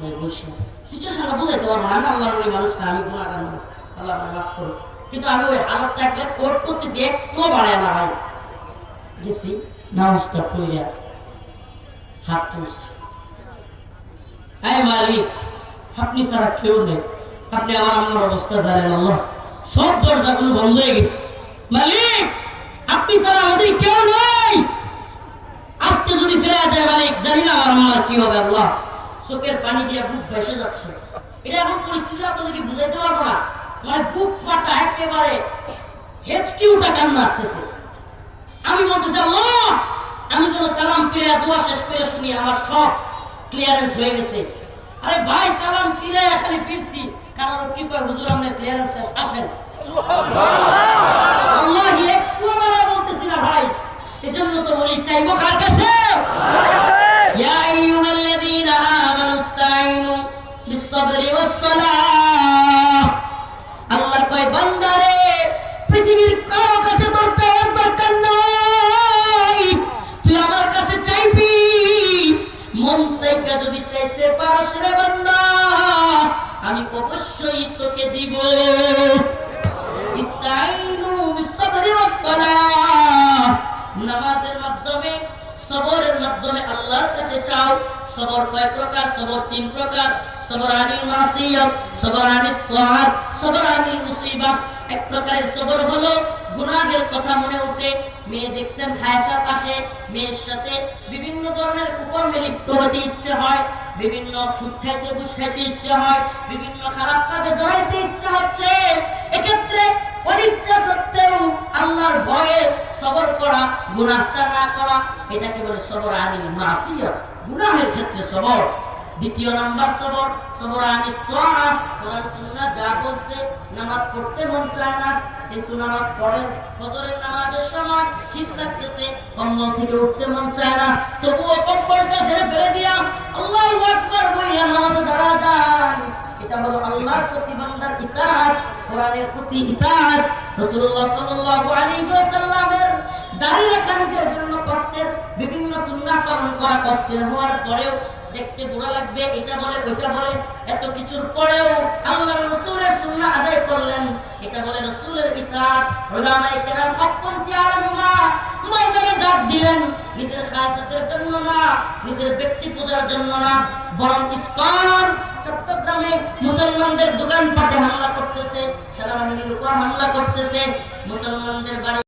নেই, বসে। সিচুয়েশনটা বুঝাইতে পারব আমি আল্লাহর ওই মানুষ না আমি গুণাগার মানুষ আল্লাহ আমার মাফ করো। কিন্তু আমি ওই একটা কোর্ট করতেছি বাড়ায় না ভাই। গেছি, নামাজটা কইরা হাত তুলছি। মালিক, আপনি কেউ নেই। আপনি আমার আম্মার অবস্থা জানেন আল্লাহ। সব দরজাগুলো বন্ধ হয়ে গেছে। মালিক, আপনি আমাদের কেউ নেই। আজকে যদি ফিরে যায় মালিক, জানি না আমার আম্মার কি হবে আল্লাহ। চোখের পানি দিয়ে বুক ভেসে যাচ্ছে। এটা এমন পরিস্থিতি আপনাদেরকে বুঝাইতে পারব না। মানে বুক ফাটা একেবারে হেঁচকি উঠা কান্না আসতেছে। আমি বলতেছি আল্লাহ! আমি যেন সালাম ফিরে দোয়া শেষ করে শুনি আমার সব ক্লিয়ারেন্স হয়ে গেছে। আরে ভাই সালাম ফিরে খালি ফিরছি। কারণ কি কয় হুজুর আপনার ক্লিয়ারেন্স শেষ? আসেন। আল্লাহ একটু আমার বলতেছি না ভাই। এজন্য তো বলি চাইব কার আল্লাহ কয়, বান্দারে, পৃথিবীর কারও কাছে তোর চাওয়ার দরকার নাই। তুই আমার কাছে চাইবি। মন থেকে যদি চাইতে পারস রে বান্দা, আমি অবশ্যই তোকে দিব। ইস্তাইনু বিসসাবরি ওয়াস-সালাহ নামাজের মাধ্যমে সবরের মাধ্যমে আল্লাহর কাছে চাও। সবর কয় প্রকার? সবর তিন প্রকার। সবর আনিল মাসিয়ত, সবর আনিল তাআত সবর আনিল মুসিবাহ। এক প্রকারের সবর হলো গুনাহের কথা মনে ওঠে মেয়ে দেখছেন হায়াসাত আসে মেয়ের সাথে বিভিন্ন ধরনের কুকর্মে লিপ্ত হতে ইচ্ছে হয়। বিভিন্ন সুদ খাইতে, ঘুষ খাইতে ইচ্ছে হয়। বিভিন্ন খারাপ কাজে জড়াইতে ইচ্ছে হচ্ছে। এক্ষেত্রে অনিচ্ছা সত্ত্বেও আল্লাহর ভয়ে সবর করা, গুনাহটা না করা, এটাকে বলে সবর আনিল মাসিয়ত গুনাহের ক্ষেত্রে সবর। দ্বিতীয় নাম্বার সবর সবর আনি সুন্নাহ যা বলছে, নামাজ পড়তে মন চায় না, কিন্তু নামাজ পড়েন। ফজরের নামাজের সময় শীত লাগতেছে, কম্বল থেকে উঠতে মন চায় না। তবুও কম্বলটা ছেড়ে ফেলে দিয়া আল্লাহু আকবার বইয়া নামাজে দাঁড়া যান এটা হলো আল্লাহর প্রতি বান্দার ইতাআত কোরআনের প্রতি ইতাআত রাসূলুল্লাহ সাল্লাল্লাহু আলাইহি ওয়াসাল্লামের দাড়ি রাখা নিজের জন্য কষ্টের বিভিন্ন সুন্নাহ পালন করা কষ্টের হওয়ার পরেও দেখতে বুড়া লাগবে, এটা বলে, ওইটা বলে, এত কিছুর পরেও আল্লাহ রসুলের সুন্নাহ আদায় করলেন, এটা বলে রসুলের আলেমরা ময়দানে ডাক দিলেন, নিজের খায়াসাতের জন্য না, নিজের ব্যক্তি পূজার জন্য না, বরং ইসকন, চট্টগ্রামে মুসলমানদের দোকান পাটে হামলা করতেছে, সেনাবাহিনীর উপর হামলা করতেছে, মুসলমানদের বাড়ি